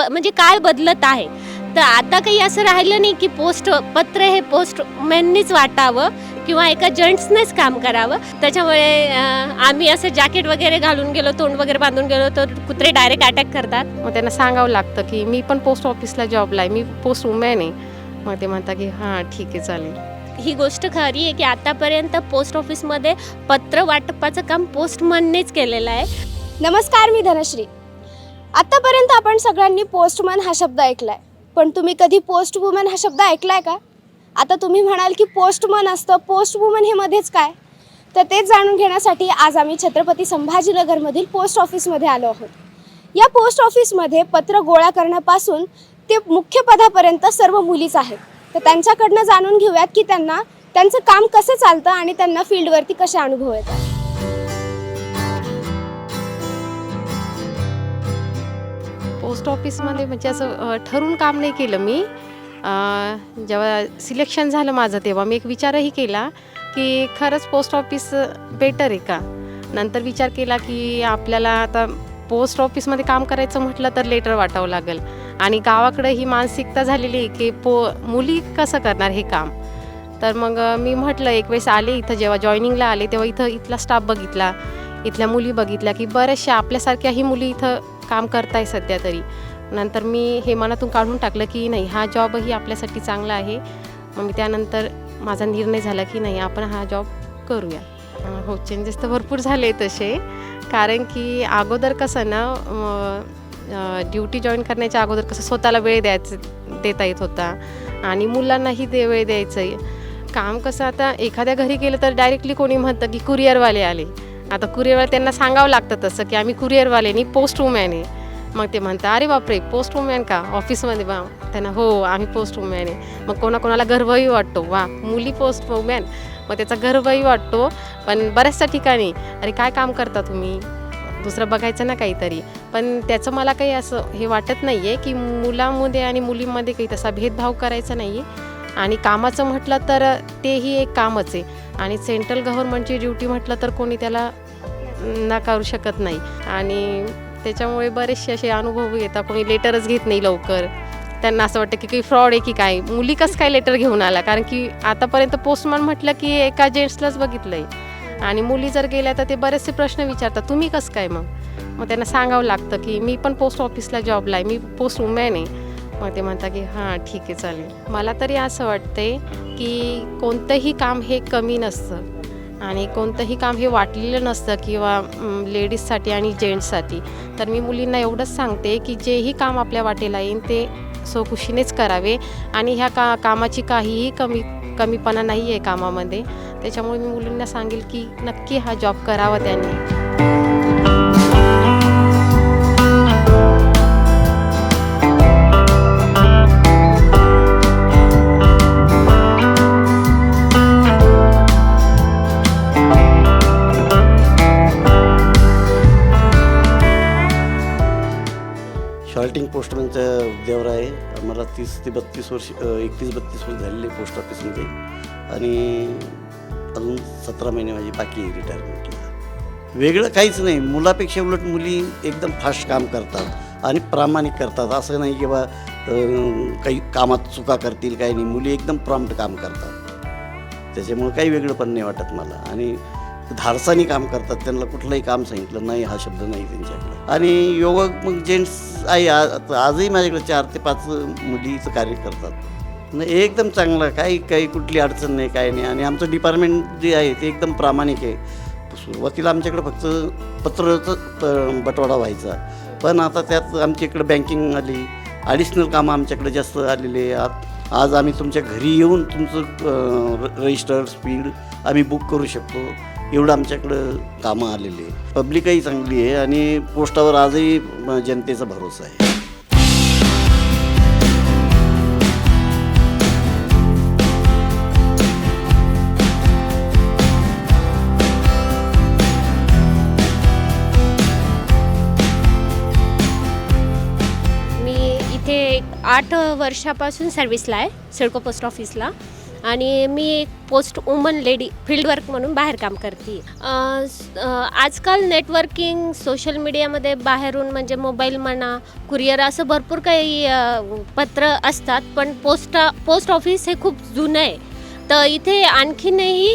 ब म्हणजे काळ बदलत आहे? तर आता काही असं राहिलं नाही की पोस्ट पत्र हे पोस्टमॅननीच वाटावं किंवा एका जेंट्सनेच काम करावं. त्याच्यामुळे आम्ही असं जॅकेट वगैरे घालून गेलो तोंड वगैरे बांधून गेलो तर कुत्रे डायरेक्ट अटॅक करतात. मग त्यांना सांगावं लागतं की मी पण पोस्ट ऑफिसला जॉबला आहे मी पोस्ट वुमॅन आहे. मग ते म्हणतात की हां ठीक आहे चालेल. ही गोष्ट खरी आहे की आतापर्यंत पोस्ट ऑफिसमध्ये पत्र वाटपाचं काम पोस्टमननेच केलेलं आहे. नमस्कार मी धनश्री. आत्तापर्यंत आपण सगळ्यांनी पोस्टमन हा शब्द ऐकलाय. पण तुम्ही कधी पोस्ट वुमन हा शब्द ऐकलाय का? आता तुम्ही म्हणाल की पोस्टमन असतं पोस्ट वुमन हे मध्येच काय? तर तेच जाणून घेण्यासाठी आज आम्ही छत्रपती संभाजीनगरमधील पोस्ट ऑफिसमध्ये आलो आहोत. या पोस्ट ऑफिसमध्ये पत्र गोळा करण्यापासून ते मुख्य पदापर्यंत सर्व मुलीच आहेत. तर त्यांच्याकडनं जाणून घेऊयात की त्यांना त्यांचं काम कसं चालतं आणि त्यांना फील्डवरती कसे अनुभव येतात. पोस्ट ऑफिसमध्ये म्हणजे असं ठरून काम नाही केलं मी. जेव्हा सिलेक्शन झालं माझं तेव्हा मी एक विचारही केला की खरंच पोस्ट ऑफिस बेटर आहे का? नंतर विचार केला की आपल्याला आता पोस्ट ऑफिसमध्ये काम करायचं म्हटलं तर लेटर वाटावं लागेल. आणि गावाकडं ही मानसिकता झालेली आहे की पो मुली कसं करणार हे काम? तर मग मी म्हटलं एक वेळेस आले इथं जेव्हा जॉईनिंगला आले तेव्हा इथं इथला स्टाफ बघितला इथल्या मुली बघितल्या की बऱ्याचशा आपल्यासारख्याही मुली इथं काम करताय सध्या तरी. नंतर मी हे मनातून काढून टाकलं की नाही हा जॉबही आपल्यासाठी चांगला आहे. मग मी त्यानंतर माझा निर्णय झाला की नाही आपण हा जॉब करूया. हो चेंजेस तर भरपूर झाले तसे. कारण की अगोदर कसं ना ड्युटी जॉईन करण्याच्या अगोदर कसं स्वतःला वेळ द्यायचं देता येत होता. आणि मुलांनाही ते वेळ द्यायचं आहे काम कसं आता एखाद्या घरी गेलं तर डायरेक्टली कोणी म्हणतं की कुरिअरवाले आले. आता कुरिअरवाले त्यांना सांगावं लागतं तसं की आम्ही कुरिअरवाले पोस्ट वुमॅन आहे. मग ते म्हणतात अरे बापरे पोस्ट वुमॅन का? ऑफिसमध्ये बा. त्यांना हो आम्ही पोस्ट वुमॅन आहे. मग कोणाकोणाला गर्वही वाटतो वा मुली पोस्ट वुमॅन मग त्याचा गर्वही वाटतो पण बऱ्याचशा ठिकाणी अरे काय काम करता तुम्ही? दुसरं बघायचं ना काहीतरी. पण त्याचं मला काही असं हे वाटत नाही आहे की मुलामध्ये आणि मुलींमध्ये काही तसा भेदभाव करायचा नाही आहे आणि कामाचं म्हटलं तर तेही एक कामच आहे. आणि सेंट्रल गव्हर्नमेंटची ड्युटी म्हटलं तर कोणी त्याला नाकारू शकत नाही. आणि त्याच्यामुळे बरेचसे असे अनुभव येतात. कोणी लेटरच घेत नाही लवकर. त्यांना असं वाटतं की काही फ्रॉड आहे की काय? मुली कसं काय लेटर घेऊन आला? कारण की आतापर्यंत पोस्टमन म्हटलं की एका जेंट्सलाच बघितलं आहे आणि मुली जर गेल्या तर ते बरेचसे प्रश्न विचारतात तुम्ही कसं काय मग? मग त्यांना सांगावं लागतं की मी पण पोस्ट ऑफिसला जॉबला आहे. मी पोस्ट वुमॅन आहे. मग ते म्हणतात की हां ठीक आहे चालेल. मला तरी असं वाटतंय की कोणतंही काम हे कमी नसतं आणि कोणतंही काम हे वाटलेलं नसतं किंवा लेडीजसाठी आणि जेंट्ससाठी. तर मी मुलींना एवढंच सांगते की जेही काम आपल्या वाटेला येईल ते सोखुशीनेच करावे आणि ह्या का कामाची काहीही कमी कमीपणा नाही आहे कामामध्ये. त्याच्यामुळे मी मुलींना सांगेल की नक्की हा जॉब करावा त्यांनी. मला तीस ते बत्तीस वर्ष एकतीस बत्तीस वर्ष झालेले पोस्ट ऑफिसमध्ये आणि अजून सतरा महिने माझी बाकी आहे रिटायरमेंटला वेगळं काहीच नाही. मुलापेक्षा उलट मुली एकदम फास्ट काम करतात आणि प्रामाणिक करतात. असं नाही की बा काही कामात चुका करतील काही नाही. मुली एकदम प्रॉम्प्ट काम करतात. त्याच्यामुळे काही वेगळं पण नाही वाटत मला. आणि धाडसानी काम करतात त्यांना कुठलंही काम सांगितलं नाही हा शब्द नाही त्यांच्याकडे. आणि योगा मग जेंट्स आहे आ- आजही माझ्याकडे चार ते पाच मुलीचं कार्य करतात. नाही एकदम चांगलं काही काही कुठली अडचण नाही काही नाही. आणि आमचं डिपार्टमेंट जे आहे ते एकदम प्रामाणिक आहे. सुरुवातीला आमच्याकडे फक्त पत्राचं प- बटवाडा व्हायचा. पण आता त्यात आमच्या इकडे बँकिंग आली. ॲडिशनल कामं आमच्याकडे जास्त आलेले आज आम्ही तुमच्या घरी येऊन तुमचं रजिस्टर स्पीड आम्ही बुक करू शकतो. एवढं आमच्याकडं कामं आलेली आहे पब्लिकही चांगली आहे आणि पोस्टावर आजही जनतेचा भरोसा आहे. मी इथे एक आठ वर्षापासून सर्व्हिसला आहे सिडको पोस्ट ऑफिसला आणि मी एक पोस्ट वुमन लेडी फील्डवर्क म्हणून बाहेर काम करते. आजकाल नेटवर्किंग सोशल मीडियामध्ये बाहेरून म्हणजे मोबाईल म्हणा कुरिअर असं भरपूर काही पत्र असतात पण पोस्ट पोस्ट ऑफिस हे खूप जुनं आहे. तर इथे आणखीनही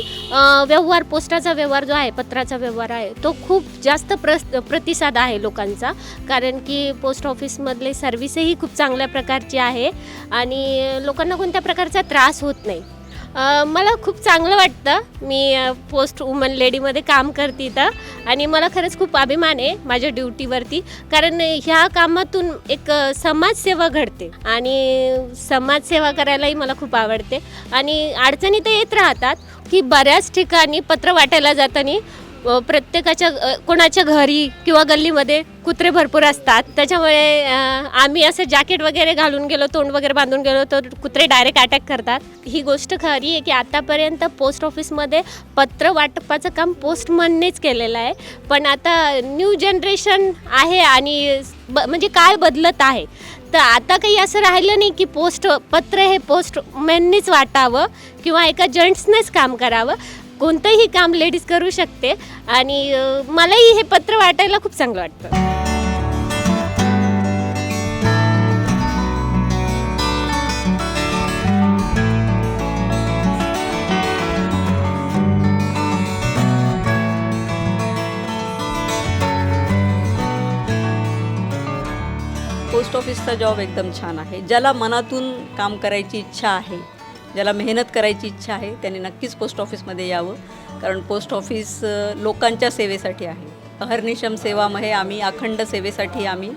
व्यवहार पोस्टाचा व्यवहार जो आहे पत्राचा व्यवहार आहे तो खूप जास्त प्रस प्रतिसाद आहे लोकांचा. कारण की पोस्ट ऑफिसमधले सर्व्हिसही खूप चांगल्या प्रकारची आहे आणि लोकांना कोणत्या प्रकारचा त्रास होत नाही. मला खूप चांगलं वाटतं. मी पोस्ट वुमन लेडीमध्ये काम करते इथं. आणि मला खरंच खूप अभिमान आहे माझ्या ड्युटीवरती कारण ह्या कामातून एक समाजसेवा घडते. आणि समाजसेवा करायलाही मला खूप आवडते. आणि अडचणी तर येत राहतात की बऱ्याच ठिकाणी पत्र वाटायला जाताना प्रत्येकाच्या कोणाच्या घरी किंवा गल्लीमध्ये कुत्रे भरपूर असतात. त्याच्यामुळे आम्ही असं जॅकेट वगैरे घालून गेलो तोंड वगैरे बांधून गेलो तर कुत्रे डायरेक्ट अटॅक करतात. ही गोष्ट खरी आहे की आतापर्यंत पोस्ट ऑफिसमध्ये पत्र वाटपाचं काम पोस्टमननेच केलेलं आहे. पण आता न्यू जनरेशन आहे आणि ब म्हणजे काय बदलत आहे. तर आता काही असं राहिलं नाही की पोस्ट पत्र हे पोस्टमॅननीच वाटावं किंवा एका जेंट्सनेच काम करावं. कोणतंही काम लेडीज करू शकते आणि मलाही हे पत्र वाटायला खूप चांगलं वाटतं. पोस्ट ऑफिसचा जॉब एकदम छान आहे. ज्याला मनातून काम करायची इच्छा आहे ज्याला मेहनत करायची इच्छा आहे त्यांनी नक्कीच पोस्ट ऑफिसमध्ये यावं. कारण पोस्ट ऑफिस लोकांच्या सेवेसाठी आहे. अहर्निशम सेवामध्ये आम्ही अखंड सेवेसाठी आम्ही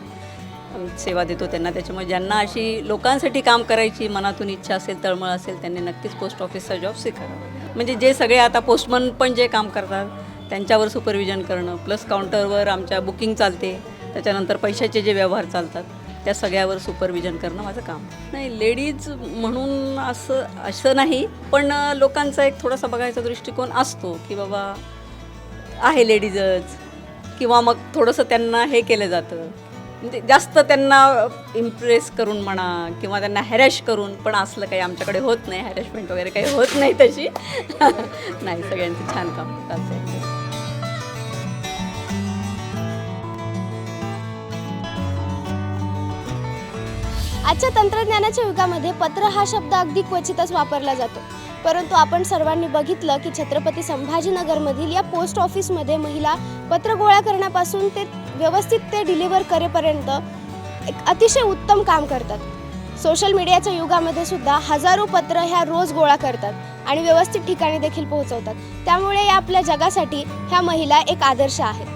आम्ही सेवा देतो त्यांना. त्याच्यामुळे ज्यांना अशी लोकांसाठी काम करायची मनातून इच्छा असेल तळमळ असेल त्यांनी नक्कीच पोस्ट ऑफिसचा जॉब स्वीकारावा. म्हणजे जे सगळे आता पोस्टमन पण जे काम करतात त्यांच्यावर सुपरविजन करणं प्लस काउंटरवर आमच्या बुकिंग चालते. त्याच्यानंतर पैशाचे जे व्यवहार चालतात त्या सगळ्यावर सुपरविजन करणं माझं काम. नाही लेडीज म्हणून असं असं नाही पण लोकांचा एक थोडासा बघायचा दृष्टिकोन असतो की बाबा आहे लेडीजच किंवा मग थोडंसं त्यांना हे केलं जातं. म्हणजे जास्त त्यांना इम्प्रेस करून म्हणा किंवा त्यांना हॅरॅश करून पण असलं काही आमच्याकडे होत नाही हॅरॅशमेंट वगैरे काही होत नाही तशी. नाही सगळ्यांचं छान काम चालतं आजच्या तंत्रज्ञानाच्या युगामध्ये पत्र हा शब्द अगदी क्वचितच वापरला जातो. परंतु आपण सर्वांनी बघितलं की छत्रपती संभाजीनगरमधील या पोस्ट ऑफिसमध्ये महिला पत्र गोळा करण्यापासून ते व्यवस्थित ते डिलिव्हर करेपर्यंत एक अतिशय उत्तम काम करतात. सोशल मीडियाच्या युगामध्ये सुद्धा हजारो पत्र ह्या रोज गोळा करतात आणि व्यवस्थित ठिकाणी देखील पोहोचवतात. त्यामुळे या आपल्या जगासाठी ह्या महिला एक आदर्श आहेत.